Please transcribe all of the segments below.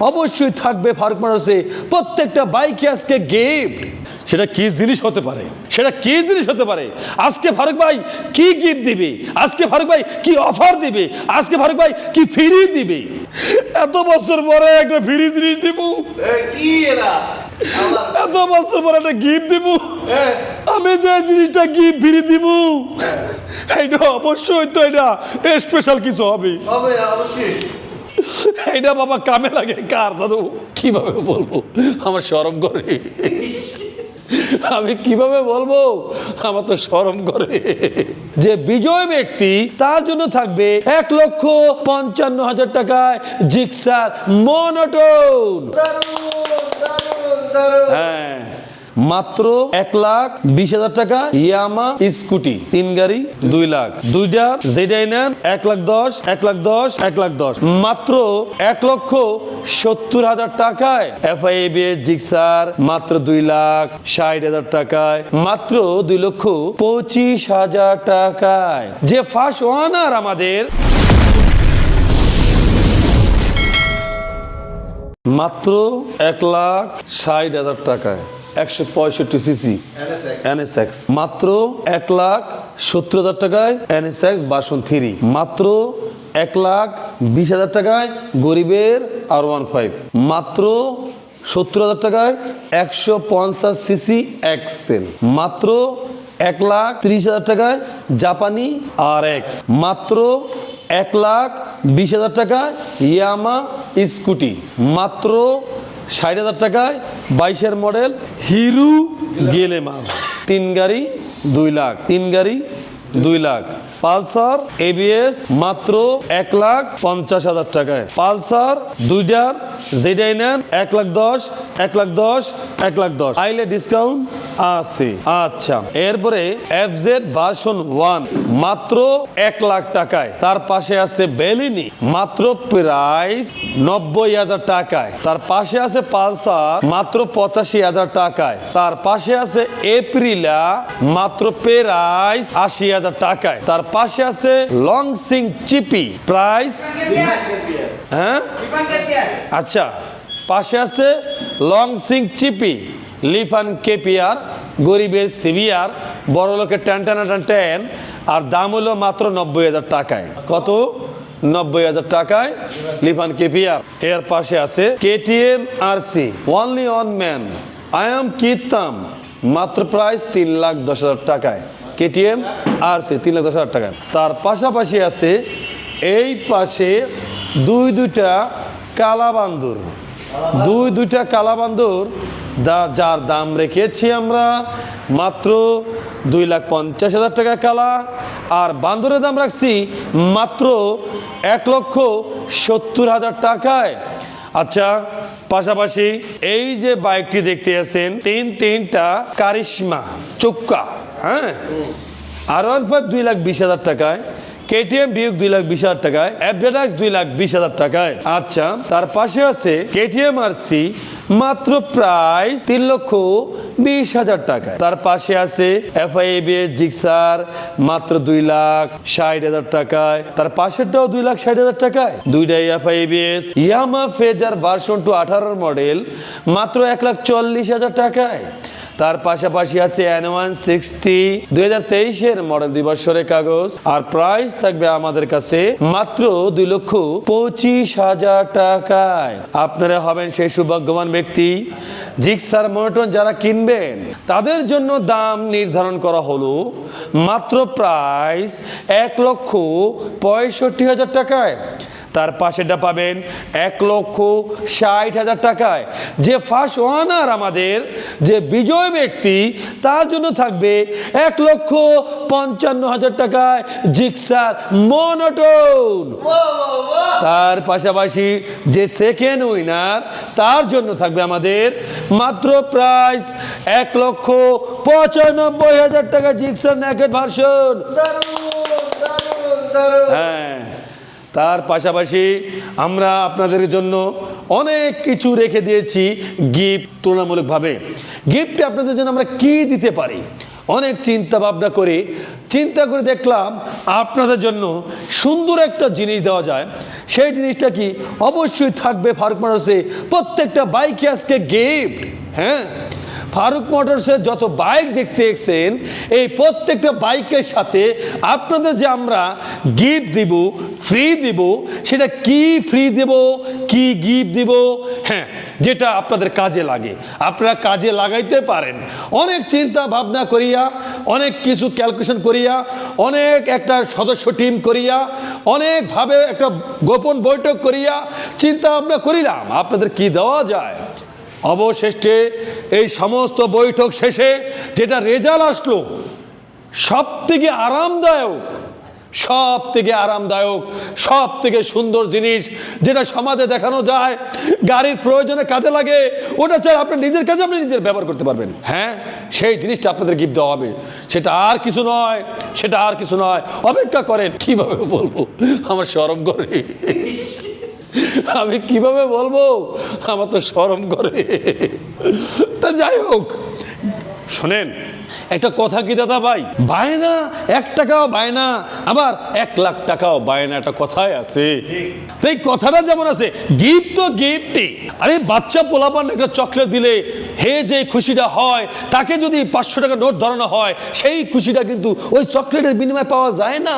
অবশ্যই থাকবে ফারুক মানুষে প্রত্যেকটা বাইকে আজকে গিফট সেটা কি জিনিস হতে পারে? সেটা কি জিনিস হতে পারে? আজকে ফারুক ভাই কি গিফট দিবে? আজকে ফারুক ভাই কি অফার দিবে? আজকে ফারুক ভাই কি ফ্রি দিবে? এত বছর পরে একটা ফ্রি জিনিস দিব। এ, কি এরা? এত বছর পরে একটা গিফট দিব। আমি যে জিনিসটা গিফট ফ্রি দিব এটা অবশ্যই তো এটা স্পেশাল কিছু হবে। হবে অবশ্যই। এটা বাবা কামে লাগে কার ধরো কীভাবে বলব? আমার শরম করে। আমি কীভাবে বলব? আমার তো শরম করে। যে বিজয় ব্যক্তি তার জন্য থাকবে এক লক্ষ পঞ্চান্ন হাজার টাকায় জিক্সার মনোটোন। হ্যাঁ। মাত্র এক লাখ বিশ হাজার টাকা ইয়ামা স্কুটি, তিন গাড়ি, দুই লাখ। দুইটা যেটাই নেন, এক লাখ দশ, এক লাখ দশ, এক লাখ দশ। মাত্র এক লক্ষ সত্তর হাজার টাকায় এফআইবি, জিক্সার, মাত্র দুই লাখ ষাট হাজার টাকায়, মাত্র দুই লক্ষ পঁচিশ হাজার টাকায়। যে ফার্স্ট ওয়ানার আমাদের। মাত্র এক লাখ ষাট হাজার টাকায়। একশো পঁয়ষট্টি সিসি এনএসএক্স মাত্র এক লাখ সত্তর হাজার টাকায় এনএসএক্স বাসন থ্রি মাত্র এক লাখ বিশ হাজার টাকায় গরিবের আর ওয়ান ফাইভ মাত্র সত্তর হাজার টাকায় একশো পঞ্চাশ সিসি এক্সেল মাত্র এক লাখ ত্রিশ হাজার টাকায় জাপানি আর এক্স মাত্র এক লাখ বিশ হাজার টাকায় ইয়ামা স্কুটি। মাত্র ষাট হাজার টাকায় বাইশের মডেল হিরু গেলেমা। তিন গাড়ি, দুই লাখ। তিন গাড়ি, দুই লাখ। পালসার এবিএস মাত্র এক লাখ পঞ্চাশ হাজার টাকায়। পালসার, দুইটার নেন এক লাখ দশ, এক লাখ দশ, এক লাখ দশ। আইলে ডিসকাউন্ট আছে আচ্ছা এরপরে এফ জেড ভার্সন ওয়ান মাত্র এক লাখ টাকায়। তার পাশে আছে বেলিনি মাত্র প্রাইস নব্বই হাজার টাকায়। তার পাশে আছে পালসার মাত্র পঁচাশি হাজার টাকায়। তার পাশে আছে এপ্রিলা মাত্র প্রাইস আশি হাজার টাকায়। তার পাশে আছে লং সিং চিপি প্রাইস হ্যাঁ? আচ্ছা পাশে আছে লং সিং চিপি লিফান কেপিয়ার গরিবের সিভিয়ার বড় লোকের টেন টেন টেন টেন আর দাম হলো মাত্র নব্বই হাজার টাকায়। কত? নব্বই হাজার টাকায় লিফান কেপিয়ার এর পাশে আছে কেটিএম আর সি ওনলি অন ম্যান আই এম কিতাম মাত্র প্রাইস তিন লাখ দশ হাজার টাকায়। কেটিএম আর সি তিন লাখ দশ হাজার টাকায়। তার পাশাপাশি আছে এই পাশে দুই দুইটা কালাবান্দুর। দুই, দুইটা কালাবান্দুর দা- যার দাম রেখেছি আমরা মাত্র দুই লাখ পঞ্চাশ হাজার টাকা কালা। আর বান্দরের দাম রাখছি মাত্র এক লক্ষ সত্তর হাজার টাকায়। আচ্ছা পাশাপাশি এই যে বাইকটি দেখতে আছেন, তিন, তিনটা কারিশমা চুক্কা হ্যাঁ? আর ওয়ান ফাইভ দুই লাখ বিশ হাজার টাকায় কেটিএম ডিউক দুই লাখ বিশ হাজার টাকায় অ্যাপডেটাক্স দুই লাখ বিশ হাজার টাকায়। আচ্ছা তার পাশে আছে কেটিএম আর সি মাত্র প্রাইস তিন লক্ষ বিশ হাজার টাকায়। তার পাশে আছে এফআইএবিএস জিক্সার মাত্র দুই লাখ ষাট হাজার টাকায়। তার পাশেরটাও দুই লাখ ষাট হাজার টাকায়। দুইটাই FI ABS Yamaha Fazer version two আঠারোর মডেল মাত্র এক লাখ চল্লিশ হাজার টাকায়। তার পাশাপাশি আছে ওয়ান সিক্সটি দুই হাজার তেইশের মডেল দুই বছরের কাগজ। আর প্রাইস থাকবে আমাদের কাছে মাত্র দুই লক্ষ পঁচিশ হাজার টাকায়। আপনারা হবেন সেই সৌভাগ্যবান ব্যক্তি। জিক্সার মনোটন যারা কিনবেন, তাদের জন্য দাম নির্ধারণ করা হলো মাত্র প্রাইস এক লক্ষ পঁয়ষট্টি হাজার টাকায়। তার পাশেটা পাবেন এক লক্ষ ষাট হাজার টাকায়। যে ফার্স্ট ওয়ানার আমাদের যে বিজয় ব্যক্তি তার জন্য থাকবে এক লক্ষ পঞ্চান্ন হাজার টাকায় জিক্সার মনোটোন। তার পাশাপাশি যে সেকেন্ড উইনার তার জন্য থাকবে আমাদের মাত্র প্রাইস এক লক্ষ পঁচানব্বই হাজার টাকা জিক্সার ন্যাকেট ভার্সন হ্যাঁ। তার পাশাপাশি আমরা আপনাদের জন্য অনেক কিছু রেখে দিয়েছি গিফট তুলনামূলকভাবে। গিফটে আপনাদের জন্য আমরা কি দিতে পারি? অনেক চিন্তা ভাবনা করে, চিন্তা করে দেখলাম আপনাদের জন্য সুন্দর একটা জিনিস দেওয়া যায়। সেই জিনিসটা কি? অবশ্যই থাকবে ফারুক মোটরসে প্রত্যেকটা বাইকে আজকে গিফট। হ্যাঁ? ফারুক মোটরসের যত বাইক দেখতে এসেছেন, এই প্রত্যেকটা বাইকের সাথে আপনাদের যে আমরা গিফট দিব, ফ্রি দিব, সেটা কি ফ্রি দেব, কি গিফট দিব হ্যাঁ যেটা আপনাদের কাজে লাগে। আপনারা কাজে লাগাইতে পারেন। অনেক চিন্তা ভাবনা করিয়া, অনেক কিছু ক্যালকুলেশন করিয়া, অনেক একটা সদস্য টিম করিয়া অনেকভাবে একটা গোপন বৈঠক করিয়া চিন্তা ভাবনা করিলাম, আপনাদের কি দেওয়া যায়? অবশেষে এই সমস্ত বৈঠক শেষে যেটা রেজাল্ট আসলো সব থেকে আরামদায়ক সব থেকে আরামদায়ক সব থেকে সুন্দর জিনিস যেটা সমাজে দেখানো যায়, গাড়ির প্রয়োজনে কাজে লাগে, ওটা চাই আপনি নিজের কাজে আপনি নিজের ব্যবহার করতে পারবেন। হ্যাঁ সেই জিনিসটা আপনাদের গিফট দেওয়া হবে। সেটা আর কিছু নয়, সেটা আর কিছু নয়। অপেক্ষা করেন, কীভাবে বলব? আমার শরম করে। আমি কীভাবে বলব? আমার তো সরম করে। তা যাই হোক। শোনেন একটা কথা কি দাদা ভাই? বায়না? এক টাকাও বায়না। আবার এক লাখ টাকাও বায়না, একটা কথাই আছে। তো এই কথাটা যেমন আছে গিফট তো গিফটই আরে বাচ্চা পোলাপান একটা চকলেট দিলে হে যে খুশিটা হয়, তাকে যদি পাঁচশো টাকা নোট ধরানো হয়, সেই খুশিটা কিন্তু ওই চকলেটের বিনিময়ে পাওয়া যায় না।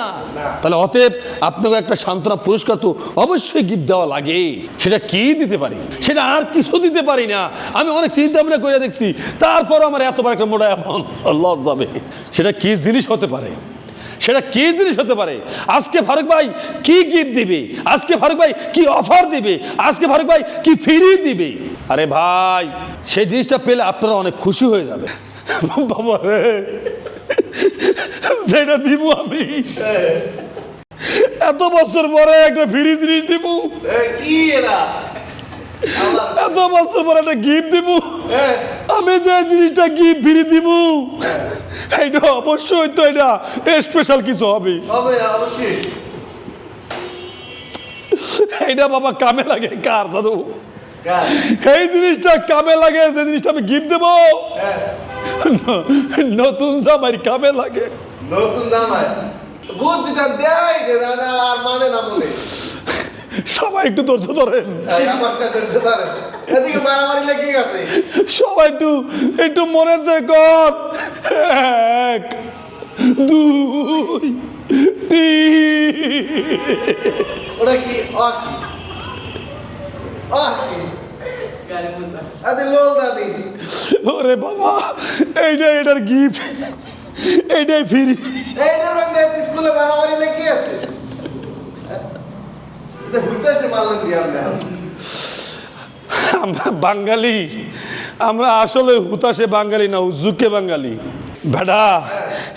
তাহলে অতএব আপনাকে একটা সান্ত্বনা পুরস্কার তো অবশ্যই গিফট দেওয়া লাগে। সেটা কি দিতে পারি? সেটা আর কিছু দিতে পারি না। আমি অনেক চিন্তা ভাবনা করে দেখছি তারপর আমার এতবার একটা মোটা অ্যামাউন্ট। লস যাবে সেটা কি জিনিস হতে পারে সেটা কি জিনিস হতে পারে? আজকে ফারুক ভাই কি গিফট দিবে? আজকে ফারুক ভাই কি অফার দিবে? আজকে ফারুক ভাই কি ফ্রি দিবে? আরে ভাই সেই জিনিসটা পেলে আপনারা অনেক খুশি হয়ে যাবে বাবা রে সেটা দিব আমি। এত বছর পরে একটা ফ্রি জিনিস দিব। এ, কি এরা? আল্লাহ। এত বছর পরে একটা গিফট দিব। এ, আমি যে জিনিসটা গিফট ফ্রি দিব? এটা অবশ্যই তো এটা স্পেশাল কিছু হবে। হবে অবশ্যই। এটা বাবা কামে লাগে কার ধরো। এই জিনিসটা কামে লাগে যে জিনিসটা আমি গিফট দেবো? হ্যাঁ, নতুন জামাই কামে লাগে। নতুন হয় বুঝ দিতাম দেয় আর মানে না বলে। সবাই একটু ধৈর্য ধরেন। সবাই একটু একটু মনে দেখুন এক দুই ওরে বাবা এইটাই এটার গিফট এইটাই ফ্রি এইটার মধ্যে স্কুলে মারামারি লেগে আছে এটা হইতেছে মারলেন দিয়ে আমরা। বাঙালি। আমরা আসলে হুতাশে বাঙালি না হুজুকে বাঙালি। বেটা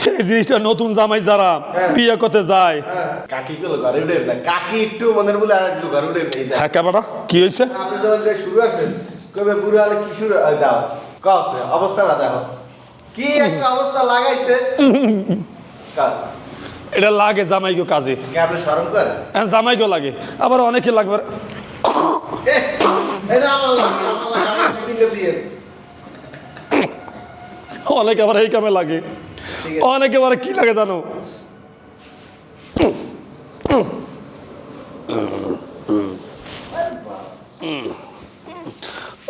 এই জিনিসটা নতুন জামাই যারা বিয়ে করতে যায়। কাকি গুলো ঘরে উঠে না। কাকি একটু মনের বলে আজকে ঘরে উঠে হ্যাঁ কি হয়েছে? আপনি যখন যে শুরু আছেন কবে বুড়ো আলে কি শুরু দাও। কাছে অবস্থাটা দেখো। কি একটা অবস্থা লাগাইছে। এটা লাগে জামাইগো কাজে। হ্যাঁ জামাইগো লাগে। আবার অনেকে লাগবে। অনেকে আবার এই কামে লাগে। অনেকে আবার কি লাগে জানো?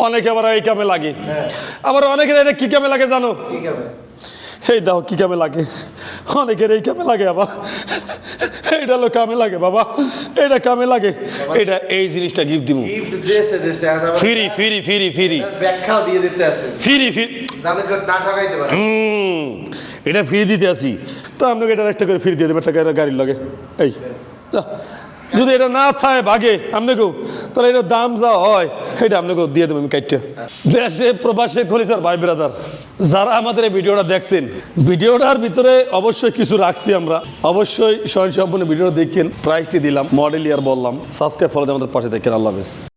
অনেকে আবার এই কামে লাগে। হ্যাঁ। আবার অনেকের এটা কি কামে লাগে জানো? এই দাও কি কামে লাগে? অনেকের এই কামে লাগে আবার এটা লোক কামে লাগে বাবা। এটা কামে লাগে। এটা এই জিনিসটা গিফট দিব ফিরি ফিরি ফিরি ফিরি। ব্যাখ্যাও দিয়ে দিতে আছে। ফিরি ফিরি। না ঠকাইতে পারে। হুম, এটা ফিরি দিতে আসি। তো আপনাকে এটা একটা করে ফিরি দিয়ে দেবে একটা গাড়ির লাগে? এই। যদি এটা না থাকে ভাগে আপনাকেও তাহলে এটা দাম যা হয়, এটা আপনাকেও দিয়ে দেবো আমি কাইটে দেশে প্রবাসে স্যার ভাই ব্রাদার, যারা আমাদের এই ভিডিওটা দেখছেন, ভিডিওটার ভিতরে অবশ্যই কিছু রাখছি আমরা। অবশ্যই স্বয়ং সম্পূর্ণ ভিডিওটা দেখেন প্রাইসটি দিলাম মডেল ইয়ার বললাম সাবস্ক্রাইব ফলো আমাদের পাশে দেখেন, আল্লাহ হাফেজ।